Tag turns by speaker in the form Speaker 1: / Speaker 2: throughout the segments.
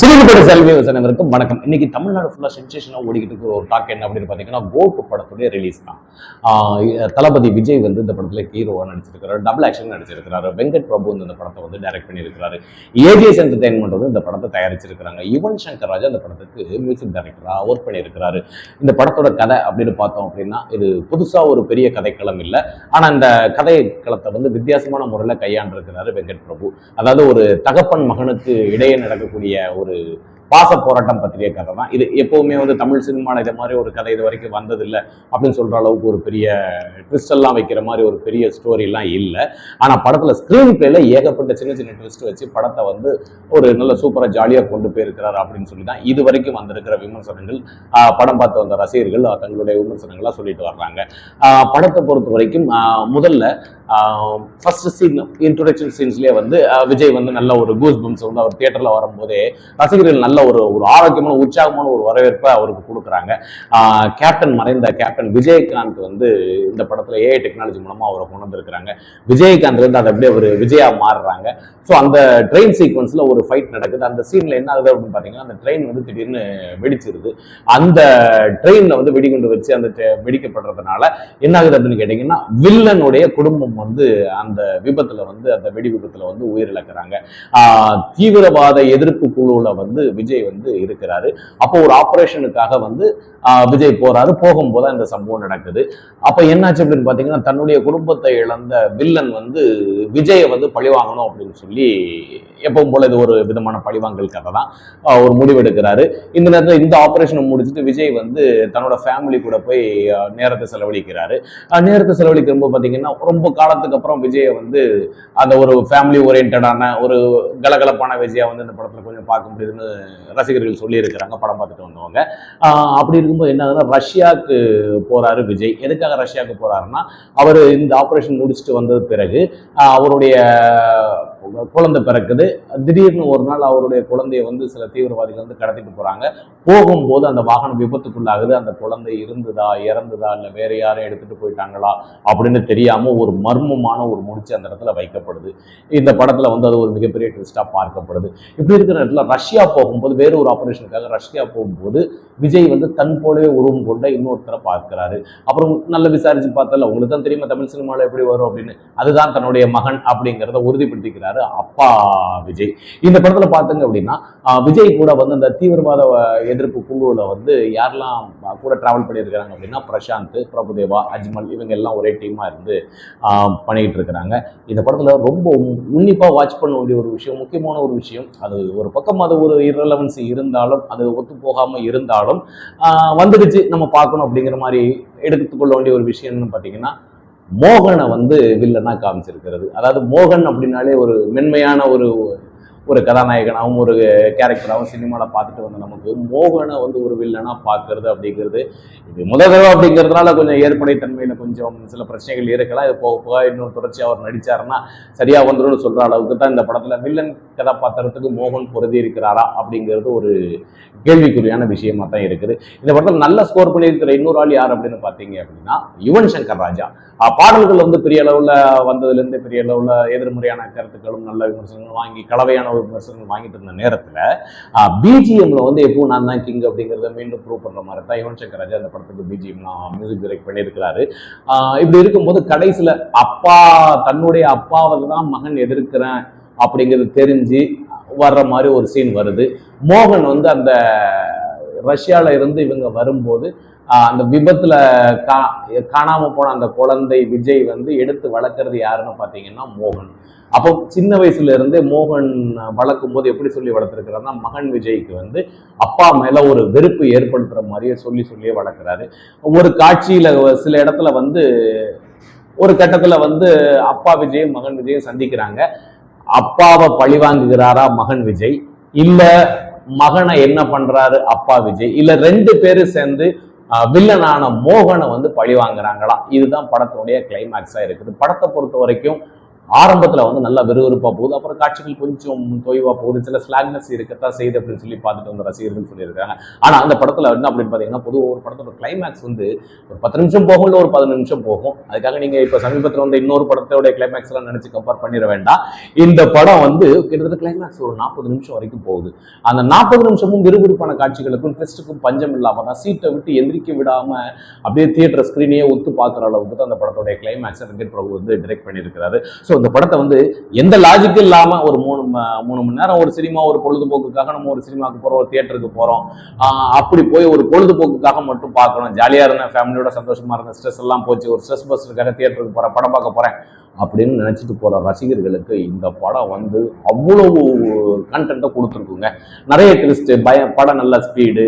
Speaker 1: சிறுகுப்பட செல்வி வசனவருக்கும் வணக்கம். இன்னைக்கு தமிழ்நாடு ஃபுல்லா சென்சேஷனாக ஓடிக்கிட்டு இருக்கிற ஒரு டாக் என்ன அப்படின்னு பாத்தீங்கன்னா கோட்டு படத்துடைய ரிலீஸ் தான். தளபதி விஜய் வந்து இந்த படத்துல ஹீரோவா நடிச்சிருக்கிறாரு. டபுள் ஆக்ஷன் நடிச்சிருக்கிறாரு. வெங்கட் பிரபு வந்து இந்த படத்தை வந்து டைரக்ட் பண்ணியிருக்கிறாரு. ஏஜிஎஸ் என்டர்டைன்மெண்ட் வந்து இந்த படத்தை தயாரிச்சிருக்கிறாங்க. யுவன் சங்கர் ராஜா இந்த படத்துக்கு மியூசிக் டைரக்டரா ஒர்க் பண்ணியிருக்கிறாரு. இந்த படத்தோட கதை அப்படின்னு பார்த்தோம் அப்படின்னா இது புதுசா ஒரு பெரிய கதைக்களம் இல்லை. ஆனா இந்த கதை களத்தை வந்து வித்தியாசமான முறையில் கையாண்டிருக்கிறாரு வெங்கட் பிரபு. அதாவது ஒரு தகப்பன் மகனுக்கு இடையே நடக்கக்கூடிய ஒரு பாச போராட்டம் பற்றிய கதை தான். இது எப்பவுமே வந்து தமிழ் சினிமாவில் இது மாதிரி ஒரு கதை இது வரைக்கும் வந்ததில்லை அப்படின்னு சொல்கிற அளவுக்கு ஒரு பெரிய ட்விஸ்டெல்லாம் வைக்கிற மாதிரி ஒரு பெரிய ஸ்டோரிலாம் இல்லை. ஆனால் படத்தில் ஸ்க்ரீன் பிளேல ஏகப்பட்ட சின்ன சின்ன ட்விஸ்ட் வச்சு படத்தை வந்து ஒரு நல்ல சூப்பராக ஜாலியாக கொண்டு போயிருக்கிறார் அப்படின்னு சொல்லி தான் இது வரைக்கும் வந்திருக்கிற விமர்சனங்கள். படம் பார்த்து வந்த ரசிகர்கள் தங்களுடைய விமர்சனங்களாக சொல்லிட்டு வர்றாங்க. படத்தை பொறுத்த வரைக்கும் முதல்ல ஃபர்ஸ்ட் சீன் இன்ட்ரோடக்ஷன் சீன்ஸ்லேயே வந்து விஜய் வந்து நல்ல ஒரு கூஸ் பம்ஸ் வந்து அவர் தியேட்டரில் வரும்போதே ரசிகர்கள் நல்ல ஒரு ஒரு ஆரோக்கியமான உற்சாகமான ஒரு வரவேற்பை அவருக்கு கொடுக்குறாங்க. கேப்டன் மறைந்த கேப்டன் விஜயகாந்த் வந்து இந்த படத்தில் ஏஐ டெக்னாலஜி மூலமாக அவரை கொண்டு வந்திருக்கிறாங்க. விஜயகாந்த் வந்து அதை அப்படியே ஒரு விஜயா மாறுறாங்க. ஸோ அந்த ட்ரெயின் சீக்வன்ஸில் ஒரு ஃபைட் நடக்குது. அந்த சீனில் என்ன ஆகுது அப்படின்னு பார்த்தீங்கன்னா அந்த ட்ரெயின் வந்து திடீர்னு வெடிச்சிருது. அந்த ட்ரெயினில் வந்து வெடிகுண்டு வச்சு அந்த வெடிக்கப்படுறதுனால என்ன ஆகுது அப்படின்னு கேட்டிங்கன்னா வில்லனுடைய குடும்பம் வந்து அந்த விபத்துல வந்து அந்த வெடி வந்து உயிரிழக்கிறாங்க. ஆஹ் தீவிரவாத எதிர்ப்பு குழுவுல வந்து விஜய் வந்து இருக்கிறாரு. அப்போ ஒரு ஆபரேஷனுக்காக வந்து ஆஹ் விஜய் போறாரு. போகும்போது இந்த சம்பவம் நடக்குது. அப்ப என்னாச்சு அப்படின்னு பாத்தீங்கன்னா தன்னுடைய குடும்பத்தை இழந்த வில்லன் வந்து விஜயை வந்து பழிவாங்கணும் அப்படின்னு சொல்லி எப்பவும் போல இது ஒரு விதமான பழிவாங்கல் கதை தான். ஒரு முடிவெடுக்கிறாரு இந்த நேரத்தில் இந்த ஆபரேஷனை முடிச்சுட்டு விஜய் வந்து தன்னோட ஃபேமிலி கூட போய் நேரத்தை செலவழிக்கிறாரு. ஆஹ் நேரத்தை செலவழிக்கும்போது பார்த்தீங்கன்னா ரொம்ப காலத்துக்கு அப்புறம் விஜயை வந்து அந்த ஒரு ஃபேமிலி ஓரியன்டான ஒரு கலகலப்பான விஜயா வந்து இந்த படத்தில் கொஞ்சம் பார்க்க முடியுதுன்னு ரசிகர்கள் சொல்லியிருக்கிறாங்க படம் பார்த்துட்டு வந்தவங்க. அப்படி இருக்கும்போது என்ன ஆகுதுன்னா ரஷ்யாவுக்கு போறாரு விஜய். எதுக்காக ரஷ்யாவுக்கு போறாருன்னா அவர் இந்த ஆப்ரேஷன் முடிச்சுட்டு வந்தது பிறகு அவருடைய குழந்தை பிறக்குது. திடீர்னு ஒரு நாள் அவருடைய குழந்தைய வந்து சில தீவிரவாதிகள் வந்து கடத்திட்டு போறாங்க. போகும்போது அந்த வாகனம் விபத்துக்குள்ளாகுது. அந்த குழந்தை இருந்ததா இறந்ததா இல்லை வேற யாரும் எடுத்துட்டு போயிட்டாங்களா அப்படின்னு தெரியாம ஒரு மர்மமான ஒரு முடிச்சு அந்த இடத்துல வைக்கப்படுது. இந்த படத்துல வந்து அது ஒரு மிகப்பெரிய ட்விஸ்டா பார்க்கப்படுது. இப்படி இருக்கிற இடத்துல ரஷ்யா போகும்போது வேற ஒரு ஆபரேஷனுக்காக ரஷ்யா போகும்போது விஜய் வந்து தன் போலவே உருவம் கொண்ட இன்னொருத்தரை பார்க்கிறாரு. அப்புறம் நல்ல விசாரிச்சு பார்த்தல உங்களுக்கு தான் தெரியுமா தமிழ் சினிமாவில் எப்படி வரும்? அப்படின்னு. அதுதான் தன்னுடைய மகன் அப்படிங்கிறத உறுதிப்படுத்திக்கிறார். அப்பா விஜய். இந்த படத்துல பார்த்தீங்க அப்படின்னா விஜய் கூட வந்து அந்த தீவிரவாத எதிர்ப்பு குழுவில் வந்து யாரெல்லாம் கூட டிராவல் பண்ணியிருக்கிறாங்க அப்படின்னா பிரசாந்த் பிரபுதேவா அஜ்மல் இவங்க எல்லாம் ஒரே டீமா இருந்து ஆஹ், பண்ணிக்கிட்டு இருக்கிறாங்க. இந்த படத்துல ரொம்ப உன்னிப்பா வாட்ச் பண்ண வேண்டிய ஒரு விஷயம் முக்கியமான ஒரு விஷயம் அது ஒரு பக்கம் அது ஒரு இரலவன்ஸ் இருந்தாலும் அது ஒத்து போகாமல் இருந்தாலும் வந்துடுச்சு நம்ம பார்க்கணும் அப்படிங்கிற மாதிரி எடுத்துக்கொள்ள வேண்டிய ஒரு விஷயம்னு பார்த்தீங்கன்னா மோகனை வந்து வில்லனா காமிச்சிருக்கிறது. அதாவது மோகன் அப்படின்னாலே ஒரு மென்மையான ஒரு ஒரு கதாநாயகனாகவும் ஒரு கேரக்டராகவும் சினிமாவில் பார்த்துட்டு வந்த நமக்கு மோகனை வந்து ஒரு வில்லனாக பார்க்கறது அப்படிங்கிறது இது முதல் தடவை அப்படிங்கிறதுனால கொஞ்சம் ஏற்படைத்தன்மையில் கொஞ்சம் சில பிரச்சனைகள் இருக்கலாம். இது போக போக இன்னும் தொடர்ச்சியாக அவர் நடிச்சாருன்னா சரியாக வந்துரும்னு சொல்கிற அளவுக்கு தான் இந்த படத்தில் வில்லன் கதாபாத்திரத்துக்கு மோகன் பொருதி இருக்கிறாரா அப்படிங்கிறது ஒரு கேள்விக்குறியான விஷயமா தான் இருக்குது. இந்த படத்தில் நல்ல ஸ்கோர் பண்ணியிருக்கிற இன்னொரு ஆள் யார் அப்படின்னு பார்த்தீங்க அப்படின்னா யுவன் சங்கர் ராஜா. பாடல்கள் வந்து பெரிய அளவில் வந்ததுலேருந்து பெரிய அளவில் எதிர்மறையான கருத்துக்களும் நல்ல விமர்சனங்களும் வாங்கி கலவையான விமர்சனங்கள் வாங்கிட்டு இருந்த நேரத்தில் பிஜிஎம்ல வந்து எப்பவும் நான் தான் கிங் அப்படிங்கிறத மீண்டும் ப்ரூவ் பண்ற மாதிரி தான் யுவன் சங்கர் ராஜா அந்த படத்துக்கு பிஜிஎம்லாம் மியூசிக் டைரக்ட் பண்ணியிருக்கிறாரு. ஆஹ் இப்படி இருக்கும்போது கடைசியில் அப்பா தன்னுடைய அப்பாவை தான் மகன் எதிர்க்கிறேன் அப்படிங்கிறது தெரிஞ்சு வர்ற மாதிரி ஒரு சீன் வருது. மோகன் வந்து அந்த ரஷ்யால இருந்து இவங்க வரும்போது அந்த விபத்துல கா காணாம போன அந்த குழந்தை விஜய் வந்து எடுத்து வளர்க்கறது யாருன்னு பாத்தீங்கன்னா மோகன். அப்போ சின்ன வயசுல இருந்தே மோகன் வளர்க்கும் போது எப்படி சொல்லி வளர்த்துருக்கிறாருன்னா மகன் விஜய்க்கு வந்து அப்பா மேல ஒரு வெறுப்பு ஏற்படுத்துற மாதிரியே சொல்லி சொல்லியே வளர்க்குறாரு. ஒரு காட்சியில சில இடத்துல வந்து ஒரு கட்டத்துல வந்து அப்பா விஜயும் மகன் விஜயும் சந்திக்கிறாங்க. அப்பாவை பழிவாங்குகிறாரா மகன் விஜய்? இல்ல மகனை என்ன பண்றாரு அப்பா விஜய்? இல்ல ரெண்டு பேரும் சேர்ந்து வில்லனான மோகனை வந்து பழி வாங்குறாங்களா? இதுதான் படத்தினுடைய கிளைமேக்ஸா இருக்குது. படத்தை பொறுத்த வரைக்கும் ஆரம்பத்துல வந்து நல்லா விறுவிறுப்பா போகுது. அப்புறம் காட்சிகள் கொஞ்சம் தொய்வா போகுது. சில ஸ்லாக்னஸ் இருக்கத்தான் செய்யுது அப்படின்னு சொல்லி பார்த்துட்டு வந்த ரசிகர்கள் சொல்லியிருக்காங்க. ஆனா அந்த படத்துல என்ன அப்படின்னு பாத்தீங்கன்னா பொதுவாக ஒரு படத்தோட கிளைமேக்ஸ் வந்து ஒரு பத்து நிமிஷம் போகும் இல்ல ஒரு பதினஞ்சு நிமிஷம் போகும். அதுக்காக நீங்க இப்ப சமீபத்துல வந்து இன்னொரு படத்தோட கிளைமேக்ஸ் எல்லாம் நினைச்சு கம்பேர் பண்ணிட வேண்டாம். இந்த படம் வந்து கிட்டத்தட்ட கிளைமேக்ஸ் ஒரு நாற்பது நிமிஷம் வரைக்கும் போகுது. அந்த நாற்பது நிமிஷமும் விறுவிறுப்பான காட்சிகளுக்கும் ட்ரெஸ்ட்டுக்கும் பஞ்சம் இல்லாம தான் சீட்டை விட்டு எந்திரிக்க விடாம அப்படியே தியேட்டர் ஸ்க்ரீனையே ஒத்து பார்க்குற அளவுக்கு தான் அந்த படத்தோட கிளைமேக்ஸ் வெங்கட் பிரபு வந்து டிரெக்ட் பண்ணியிருக்கிறாரு. ஸோ இந்த படத்தை வந்து எந்த லாஜிக்கும் இல்லாம ஒரு மூணு மூணு மணி நேரம் ஒரு சினிமா ஒரு பொழுதுபோக்குக்காக நம்ம ஒரு சினிமாக்கு போறோம் ஒரு தியேட்டருக்கு போறோம். அப்படி போய் ஒரு பொழுதுபோக்குக்காக மட்டும் பார்க்கணும். ஜாலியாக இருந்தேன் ஃபேமிலியோட சந்தோஷமா இருந்தேன் ஸ்ட்ரெஸ் எல்லாம் போச்சு. ஒரு ஸ்ட்ரெஸ் பஸ்டருக்காக தியேட்டருக்கு போகிறேன் படம் பார்க்க போறேன். அப்படின்னு நினைச்சிட்டு போற ரசிகர்களுக்கு இந்த படம் வந்து அவ்வளவு கண்டென்ட்டை கொடுத்துருக்குங்க. நிறைய ட்விஸ்ட் பய படம் நல்ல ஸ்பீடு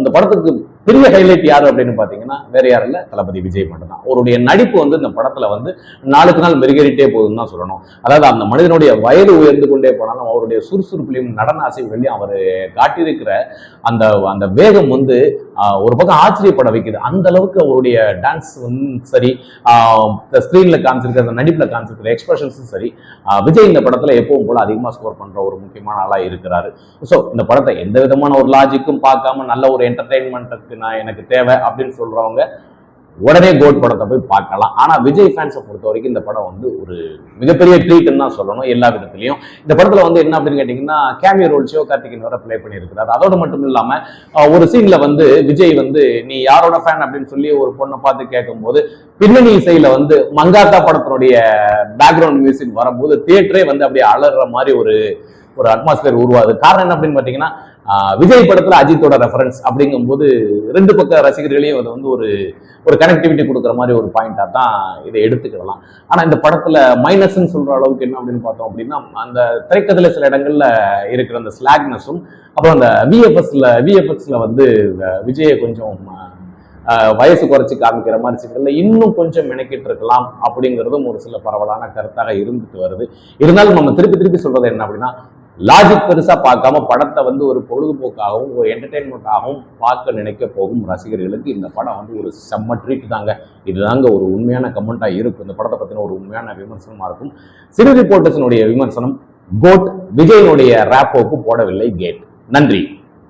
Speaker 1: இந்த படத்துக்கு பெரிய ஹைலைட் யார் அப்படின்னு பாத்தீங்கன்னா வேற யாரும் இல்லை தளபதி விஜய் மட்டும்தான். அவருடைய நடிப்பு வந்து இந்த படத்துல வந்து நாளுக்கு நாள் மெருகேறிட்டே போகுதுன்னு தான் சொல்லணும். அதாவது அந்த மனிதனுடைய வயது உயர்ந்து கொண்டே போனாலும் அவருடைய சுறுசுறுப்புலையும் நடன அசைவுகளையும் அவர் காட்டியிருக்கிற அந்த அந்த வேகம் வந்து ஒரு பக்கம் ஆச்சரியப்பட வைக்குது. அந்த அளவுக்கு அவருடைய டான்ஸ் வந்து சரி ஸ்க்ரீன்ல காமிச்சிருக்கிற அந்த நடிப்புல கான்செப்ட் எக்ஸ்பிரஷன்ஸும் சரி விஜய் இந்த படத்துல எப்பவும் போல அதிகமா ஸ்கோர் பண்ற ஒரு முக்கியமான ஆளா இருக்கிறாரு. ஸோ இந்த படத்தை எந்த விதமான ஒரு லாஜிக்கும் பார்க்காம நல்ல ஒரு என்டர்டைன்மெண்ட்டுக்கு நான் எனக்கு தேவை அப்படின்னு சொல்றவங்க உடனே கோட் படத்தை போய் பார்க்கலாம். ஆனா விஜய் ஃபேன்ஸை பொறுத்த வரைக்கும் இந்த படம் வந்து ஒரு மிகப்பெரிய ட்ரீட்னு தான் சொல்லணும் எல்லா விதத்துலையும். இந்த படத்துல வந்து என்ன அப்படின்னு கேட்டீங்கன்னா கேமியோ ரோல் சிவகார்த்திகேயன் வர ப்ளே பண்ணியிருக்கிறார். அதோட மட்டும் இல்லாம ஒரு சீன்ல வந்து விஜய் வந்து நீ யாரோட ஃபேன் அப்படின்னு சொல்லி ஒரு பொண்ணை பார்த்து கேட்கும்போது பின்னணி இசையில வந்து மங்காத்தா படத்தினுடைய பேக்ரவுண்ட் மியூசிக் வரும்போது தியேட்டரே வந்து அப்படியே அலற மாதிரி ஒரு ஒரு அட்மாஸ்பியர் உருவாது காரணம் என்ன அப்படின்னு பாத்தீங்கன்னா விஜய் படத்துல அஜித்தோட ரெஃபரன்ஸ் அப்படிங்கும்போது ரெண்டு பக்க ரசிகர்களையும் அது வந்து ஒரு ஒரு கனெக்டிவிட்டி கொடுக்குற மாதிரி ஒரு பாயிண்டா தான் இதை எடுத்துக்கிடலாம். ஆனா இந்த படத்துல மைனஸ்ன்னு சொல்ற அளவுக்கு என்ன அப்படின்னு பார்த்தோம் அப்படின்னா அந்த திரைக்கதில சில இடங்கள்ல இருக்கிற அந்த ஸ்லாக்னஸும் அப்புறம் அந்த விஎஃப்எஸ்ல விஎஃப்எக்ஸ்ல வந்து இந்த விஜயை கொஞ்சம் வயசு குறைச்சி காமிக்கிற மாதிரி சிக்கல்ல இன்னும் கொஞ்சம் மெனக்கிட்டு இருக்கலாம் அப்படிங்கிறதும் ஒரு சில பரவலான கருத்தாக இருந்துட்டு வருது. இருந்தாலும் நம்ம திருப்பி திருப்பி சொல்றது என்ன அப்படின்னா லாஜிக் பெருசாக பார்க்காம படத்தை வந்து ஒரு பொழுதுபோக்காகவும் ஒரு என்டர்டைன்மெண்ட்டாகவும் பார்க்க நினைக்க போகும் ரசிகர்களுக்கு இந்த படம் வந்து ஒரு செம்ம ட்ரீட் தாங்க. இதுதாங்க ஒரு உண்மையான கமெண்ட்டாக இருக்கும். இந்த படத்தை பற்றின ஒரு உண்மையான விமர்சனமாக இருக்கும். சிறு ரிப்போர்ட்டர்ஸினுடைய விமர்சனம் கோட் விஜயனுடைய ரேப்போக்கு போடவில்லை கேட் நன்றி.